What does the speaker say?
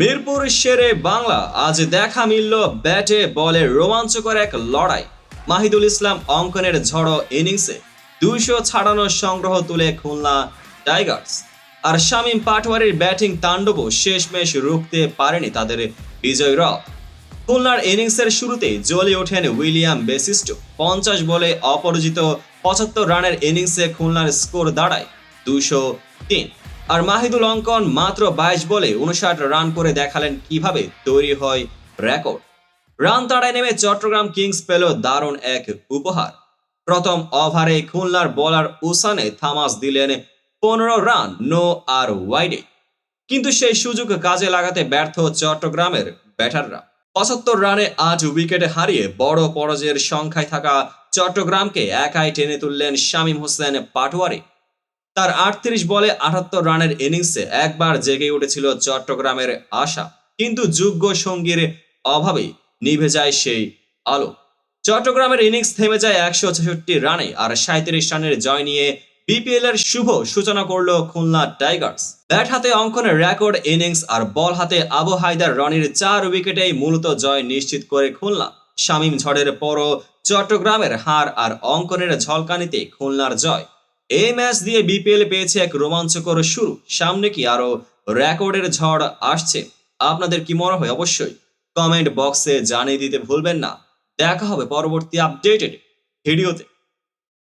মিরপুর শেরে বাংলা, আজ দেখা মিলল ব্যাটে বলে রোমাঞ্চকর এক লড়াই। মাহিদুল ইসলাম অঙ্কনের ঝড়ো ইনিংসে দুইশো ছাড়ানো সংগ্রহ তুলে খুলনা টাইগার্স। আর শামীম পাটওয়ারির ব্যাটিং তাণ্ডবও শেষমেশ রুখতে পারেনি তাদের বিজয় রথ খুলনার ইনিংসের শুরুতেই জ্বলে ওঠেন উইলিয়াম বেসিস্টো। পঞ্চাশ বলে অপরাজিত পঁচাত্তর রানের ইনিংসে খুলনার স্কোর দাঁড়ায় দুশো তিন। আর মাহিদুল অঙ্কন মাত্র বাইশ বলে উনষাট রান করে দেখালেন কীভাবে তৈরি হয় রেকর্ড। রান তাড়ায় নেমে চট্টগ্রাম কিংস পেল দারুণ এক উপহার। প্রথম ওভারে খুলনার বোলার উসানে থামাস দিলেন পনেরো রান, নো আর ওয়াইডে। কিন্তু সেই সুযোগ কাজে লাগাতে ব্যর্থ চট্টগ্রামের ব্যাটাররা। পঁচাত্তর রানে আট উইকেটে হারিয়ে বড় পরাজয়ের সংখ্যায় থাকা চট্টগ্রামকে একাই টেনে তুললেন শামীম হোসেন পাটোয়ারি। তার আটত্রিশ বলে আটাত্তর রানের ইনিংসে একবার জেগে উঠেছিল চট্টগ্রামের আশা। কিন্তু যোগ্য সঙ্গীর অভাবে নিভে যায় সেই আলো। চট্টগ্রামের ইনিংস থেমে যায় একশো ছেষট্টি রানে আর সাঁত্রিশ রানের জয় নিয়ে বিপিএল এর শুভ সূচনা করল খুলনা টাইগার্স। ব্যাট হাতে অঙ্কনের রেকর্ড ইনিংস আর বল হাতে আবু হায়দার রনির চার উইকেটেই মূলত জয় নিশ্চিত করে খুলনা। শামীম ঝড়ের পরও চট্টগ্রামের হার আর অঙ্কনের ঝলকানিতে খুলনার জয়। এই ম্যাচ দিয়ে বিপিএল পেয়েছে এক রোমাঞ্চকর শুরু। সামনে কি আরও রেকর্ডের ঝড় আসছে? আপনাদের কি মনে হয়? অবশ্যই কমেন্ট বক্সে জানিয়ে দিতে ভুলবেন না। দেখা হবে পরবর্তী আপডেটেড ভিডিওতে।